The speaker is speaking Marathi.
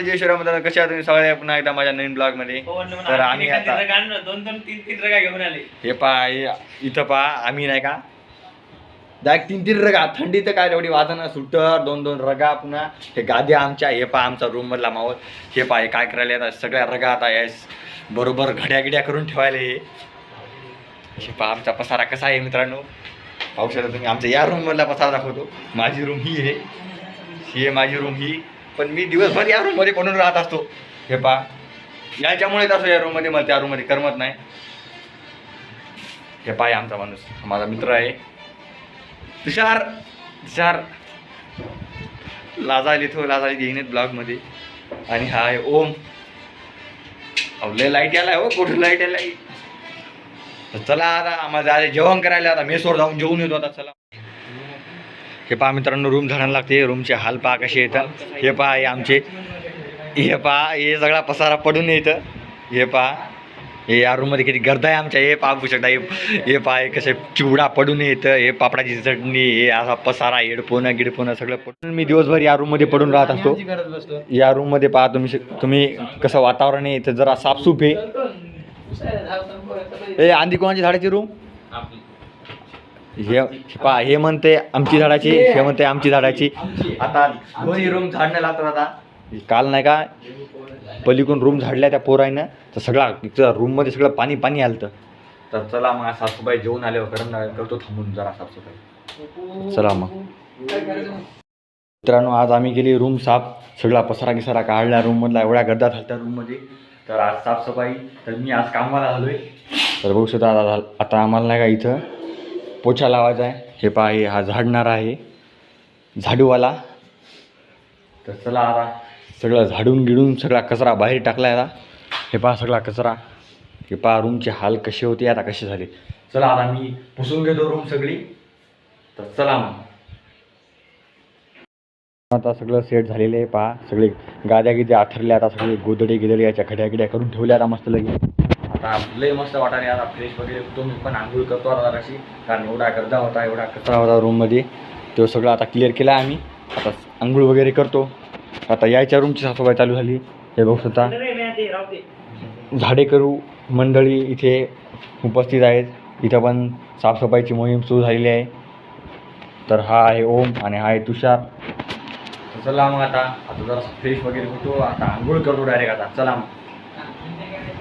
जय श्रीराम मित्रांनो, कसे आहात तुम्ही सगळे पुन्हा एकदा माझ्या नवीन ब्लॉगमध्ये. तर आम्ही आता दोन दोन तीन तीन रगा घेऊन आले. हे पहा हे इथं पहा आम्ही नाही का? डायरेक्ट तीन तीन रगा थंडी तर काय एवढी वाजणं सुटर दोन दोन रगा पुन्हा. हे गाद्या आमच्या हे पहा आमचा रूम मधला माहोल. हे पहा हे काय करायला आता सगळ्या रगा आता यास बरोबर घड्या गिड्या करून ठेवायला हे. हे पहा आमचा पसारा कसा आहे मित्रांनो? पाहू शकता तुम्ही आमच्या या रूम मधला पसारा दाखवतो. माझी रूम ही आहे. ही आहे माझी रूम ही. पण मी दिवसभर या रूममध्ये पडून राहत असतो? हे पहा. याच्यामुळेच असो या रूममध्ये मला त्या रूममध्ये करमत नाही. हे पाय आमचा माणूस माझा मित्र आहे. तुषार तुषार. लाजा तो लाजा येईन ब्लॉगमध्ये आणि हा आहे ओम. अवले लाइट यायला हो कुठं लाइट यायला चला आता आम्हाला जेवण करायला आता मेसवर जाऊन जेवून येतो आता चला. हे पहा मित्रांनो रूम झाडायला लागते. रूमचे हाल पहा कसे येतात हे पहा हे आमचे हे पहा हे सगळा पसारा पडून येतं हे पहा हे या रूममध्ये किती गर्दा आहे आमच्या. हे पाहू शकता हे हे पहा हे कसे चिवडा पडून येतं हे पापडाची चटणी हे असा पसारा हेडफोन गिडफोन सगळं पडून मी दिवसभर या रूममध्ये पडून राहत असतो. या रूममध्ये पहा तुम्ही तुम्ही कसं वातावरण आहे इथं जरा साफसूफ आहे. हे आंधी कोणाची झाडाची रूम हे पहा हे म्हणते आमची झाडाची हे म्हणते आमची झाडाची. आता दोन्ही रूम झाडणं लागतात आता. काल नाही का पलीकडून रूम झाडल्या त्या पोरायनं तर सगळा इथं रूममध्ये सगळं पाणी पाणी आलं तर चला मग साफसफाई जेवून आल्यावर करण करतो थांबून जरा साफसफाई चला मग. मित्रांनो आज आम्ही गेली रूम साफ सगळा पसारा किसारा काढला रूममधला एवढ्या गर्दा झालत्या रूममध्ये. तर आज साफसफाई तर मी आज कामाला आलो आहे तर बघू शकता आता आम्हाला नाही का इथं पोछा लावायचा आहे. हे पहा हे हा झाडणार आहे. झाडूवाला. तर चला आता सगळं झाडून गिडून सगळा कचरा बाहेर टाकला आहे आता. हे पहा सगळा कचरा. हे पहा रूमचे हाल कसे होते आता कसे झाले. चला आता मी पुसून घेतो रूम सगळी. तर चला मग. आता सगळं सेट झालेलं आहे पहा. सगळे गाद्या गिद्या आथरल्या आता सगळे गोदडे गिदडे याच्या खड्या गिड्या करून ठेवल्या आता मस्त लगे आता लय मस्त वाटायला आता फ्रेश वगैरे होतो मी पण आंघोळ करतो आता जराशी. कारण एवढा गर्दा होता एवढा कचरा होता रूममध्ये तो सगळं आता क्लिअर केला आम्ही. आता आंघोळ वगैरे करतो. आता यायच्या रूमची साफसफाई चालू झाली. हे बघ स्वतः झाडे झाडेकरू मंडळी इथे उपस्थित आहेत. इथं पण साफसफाईची मोहीम सुरू झालेली आहे. तर हा आहे ओम आणि हा आहे तुषार. चला मग आता. आता जरा फ्रेश वगैरे होतो. आता आंघोळ करतो डायरेक्ट आता. चला मग.